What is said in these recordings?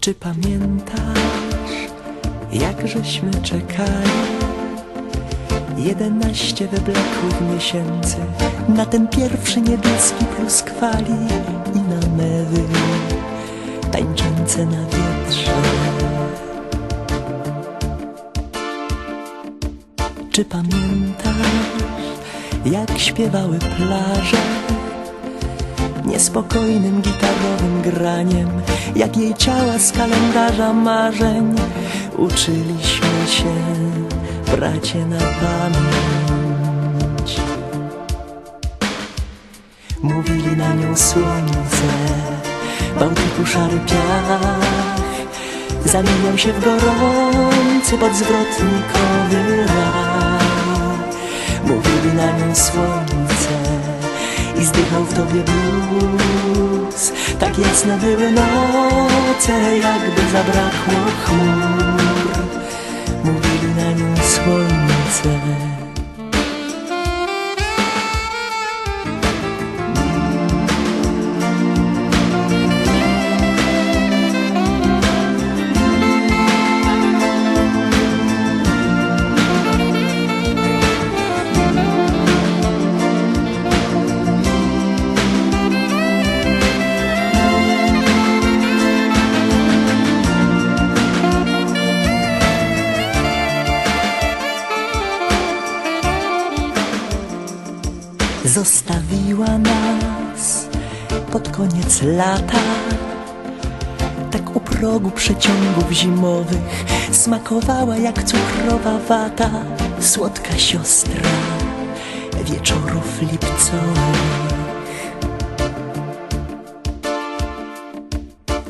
Czy pamiętasz, jak żeśmy czekali? Jedenaście wyblakłych miesięcy na ten pierwszy niebieski pluskwali i na mewy tańczące na wietrze. Czy pamiętasz, jak śpiewały plaże? Niespokojnym gitarowym graniem, jak jej ciała z kalendarza marzeń uczyliśmy się, bracie, na pamięć. Mówili na nią słońce, Bałtyku szary piach, zamieniał się w gorący podzwrotnikowy raj. Mówili na nią słońce i zdychał w tobie blues. Tak jasne były noce, jakby zabrakło chmur. Mówili na nią słońce. Zostawiła nas pod koniec lata. Tak u progu przeciągów zimowych Smakowała jak cukrowa wata. Słodka siostra wieczorów lipcowych.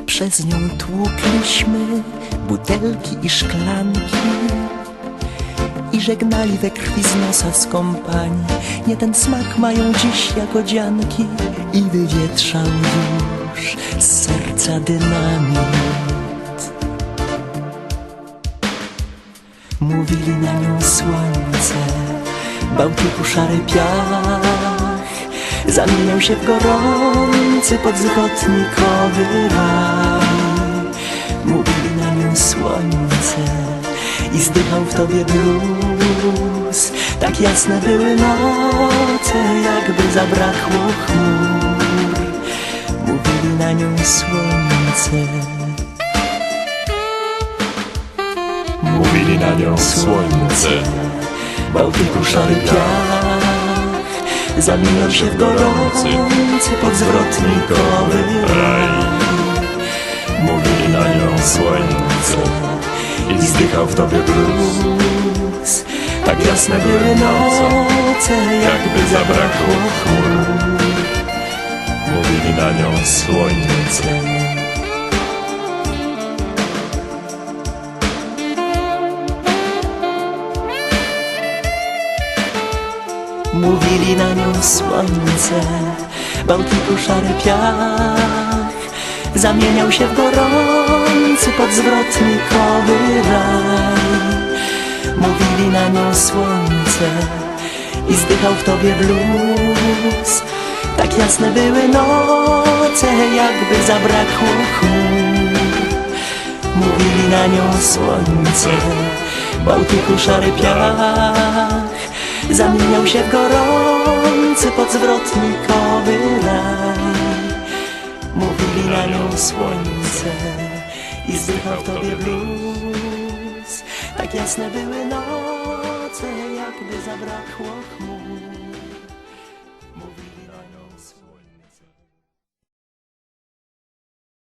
Przez nią tłukliśmy butelki i szklanki żegnali we krwi z nosa skąpani. Nie ten smak mają dziś jagodzianki i wywietrzał już z serca dynamit. Mówili na nią słońce, Bałtyku szary piach, zamieniał się w gorący podzwrotnikowy raj. Zdychał w tobie blues. Tak jasne były noce, jakby zabrakło chmur. Mówili na nią słońce. Mówili na nią słońce, Bałtyku szary piach Zamieniał się w gorący podzwrotnikowy raj. Mówili Na nią słońce i zdychał w tobie blues. Tak jasne były noce, Jakby zabrakło chmur. Mówili na nią słońce, Mówili na nią słońce, Bałtyku szary piach Zamieniał się w gorący podzwrotnikowy raj. Mówili na nią słońce i zdychał w tobie blues. Tak jasne były noce, jakby zabrakło chmur Mówili na nią słońce, Bałtyku szary piach. Zamieniał się w gorący podzwrotnikowy raj Mówili na nią słońce i zdychał w tobie blues. Tak jasne były noce, jakby zabrakło chmur